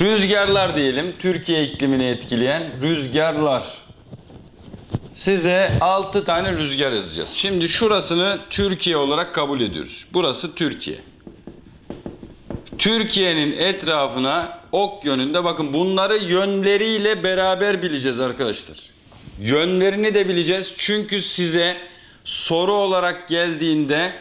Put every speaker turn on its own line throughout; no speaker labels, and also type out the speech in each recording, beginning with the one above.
Rüzgarlar diyelim. Türkiye iklimini etkileyen rüzgarlar. Size 6 tane rüzgar yazacağız. Şimdi şurasını Türkiye olarak kabul ediyoruz. Burası Türkiye. Türkiye'nin etrafına ok yönünde bakın bunları yönleriyle beraber bileceğiz arkadaşlar. Yönlerini de bileceğiz. Çünkü size soru olarak geldiğinde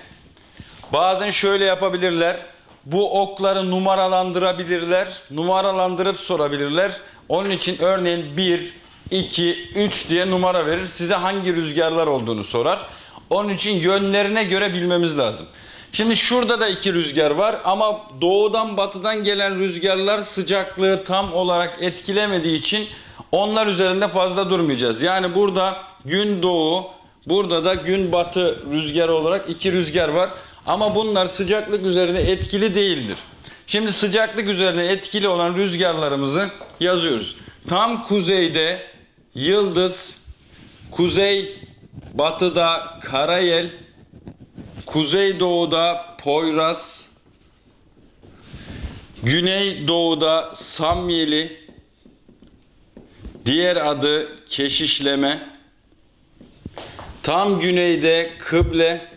bazen şöyle yapabilirler. Bu okları numaralandırabilirler. Numaralandırıp sorabilirler. Onun için örneğin 1, 2, 3 diye numara verir. Size hangi rüzgarlar olduğunu sorar. Onun için yönlerine göre bilmemiz lazım. Şimdi şurada da iki rüzgar var ama doğudan batıdan gelen rüzgarlar sıcaklığı tam olarak etkilemediği için onlar üzerinde fazla durmayacağız. Yani burada gün doğu, burada da gün batı rüzgarı olarak iki rüzgar var. Ama bunlar sıcaklık üzerinde etkili değildir. Şimdi sıcaklık üzerine etkili olan rüzgarlarımızı yazıyoruz. Tam kuzeyde yıldız, kuzey batıda karayel, Kuzeydoğu'da Poyraz, Güneydoğu'da Samyeli, diğer adı Keşişleme, tam güneyde Kıble,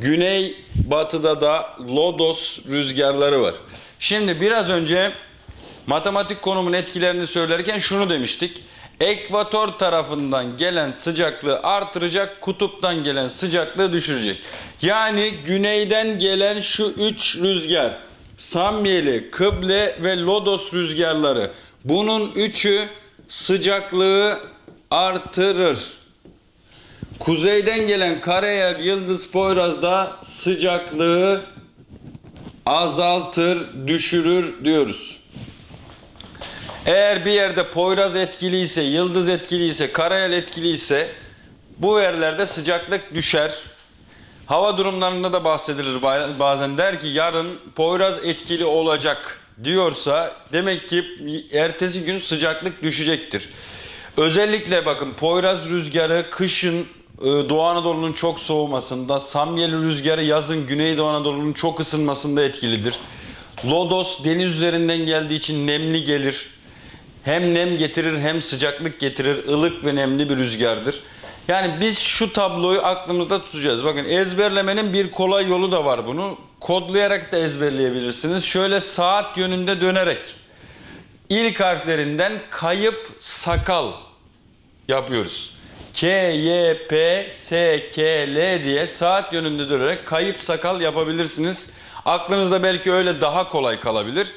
güney batıda da Lodos rüzgarları var. Şimdi biraz önce matematik konumun etkilerini söylerken şunu demiştik. Ekvator tarafından gelen sıcaklığı artıracak, kutuptan gelen sıcaklığı düşürecek. Yani güneyden gelen şu üç rüzgar, Samyeli, Kıble ve Lodos rüzgarları. Bunun üçü sıcaklığı artırır. Kuzeyden gelen Karayel, Yıldız, Poyraz da sıcaklığı azaltır, düşürür diyoruz. Eğer bir yerde Poyraz etkiliyse, Yıldız etkiliyse, Karayel etkiliyse bu yerlerde sıcaklık düşer. Hava durumlarında da bahsedilir ba- bazen der ki yarın Poyraz etkili olacak diyorsa demek ki ertesi gün sıcaklık düşecektir. Özellikle bakın Poyraz rüzgarı kışın Doğu Anadolu'nun çok soğumasında, Samyeli rüzgarı yazın Güneydoğu Anadolu'nun çok ısınmasında etkilidir. Lodos deniz üzerinden geldiği için nemli gelir. Hem nem getirir hem sıcaklık getirir. ılık ve nemli bir rüzgardır. Yani biz şu tabloyu aklımızda tutacağız. Bakın ezberlemenin bir kolay yolu da var bunu. Kodlayarak da ezberleyebilirsiniz. Şöyle saat yönünde dönerek ilk harflerinden kayıp sakal yapıyoruz. K, Y, P, S, K, L diye saat yönünde dönerek kayıp sakal yapabilirsiniz. Aklınızda belki öyle daha kolay kalabilir.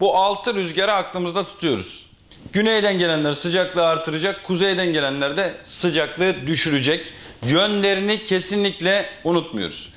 Bu altı rüzgarı aklımızda tutuyoruz. Güneyden gelenler sıcaklığı artıracak, kuzeyden gelenler de sıcaklığı düşürecek. Yönlerini kesinlikle unutmuyoruz.